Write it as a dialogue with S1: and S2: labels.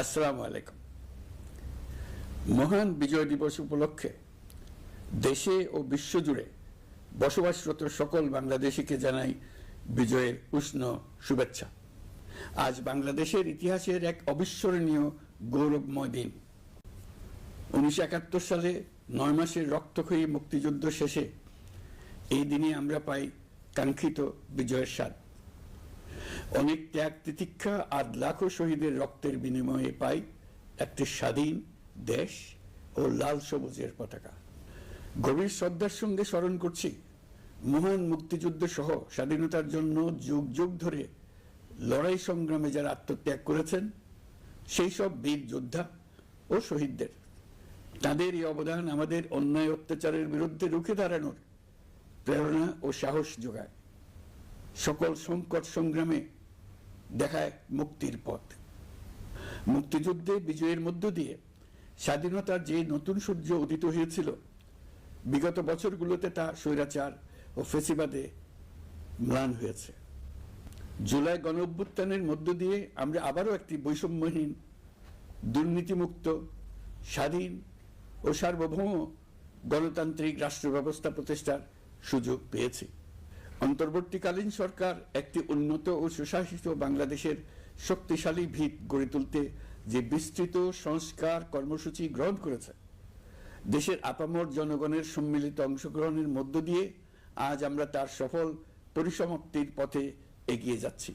S1: আসসালামু আলাইকুম। মহান বিজয় দিবস উপলক্ষে দেশে ও বিশ্বজুড়ে বসবাসরত সকল বাংলাদেশিকে জানাই বিজয়ের উষ্ণ শুভেচ্ছা। আজ বাংলাদেশের ইতিহাসের এক অবিস্মরণীয় গৌরবময় দিন। উনিশশো একাত্তর সালে নয় মাসের রক্তক্ষয়ী মুক্তিযুদ্ধ শেষে এই দিনে আমরা পাই কাঙ্ক্ষিত বিজয়ের স্বাদ। অনেক ত্যাগ তিতিক্ষা আর লাখো শহীদের রক্তের বিনিময়ে পাই একটি স্বাধীন দেশ ও লাল সবুজের পতাকা। গভীর শ্রদ্ধার সঙ্গে স্মরণ করছি, মহান মুক্তিযুদ্ধ সহ স্বাধীনতার জন্য যুগ যুগ ধরে লড়াই সংগ্রামে যারা আত্মত্যাগ করেছেন, সেই সব বীর যোদ্ধা ও শহীদদের। তাদের এই অবদান আমাদের অন্যায় অত্যাচারের বিরুদ্ধে রুখে দাঁড়ানোর প্রেরণা ও সাহস যোগায়। সকল সংকট সংগ্রামে দেখায় মুক্তির পথ। মুক্তিযুদ্ধে বিজয়ের মধ্য দিয়ে স্বাধীনতার যে নতুন সূর্য উদিত হয়েছিল, বিগত বছরগুলোতে তা স্বৈরাচার ও ফেসিবাদে ম্লান হয়েছে। জুলাই গণ অভ্যুত্থানের মধ্য দিয়ে আমরা আবারও একটি বৈষম্যহীন, দুর্নীতিমুক্ত, স্বাধীন ও সার্বভৌম গণতান্ত্রিক রাষ্ট্র ব্যবস্থা প্রতিষ্ঠার সুযোগ পেয়েছি। অন্তর্বর্তীকালীন সরকার একটি উন্নত ও সুশাসিত বাংলাদেশের শক্তিশালী ভিত গড়ে তুলতে যে বিস্তৃত সংস্কার কর্মসূচি গ্রহণ করেছে, দেশের আপামর জনগণের সম্মিলিত অংশগ্রহণের মধ্য দিয়ে আজ আমরা তার সফল পরিসমাপ্তির পথে এগিয়ে যাচ্ছি।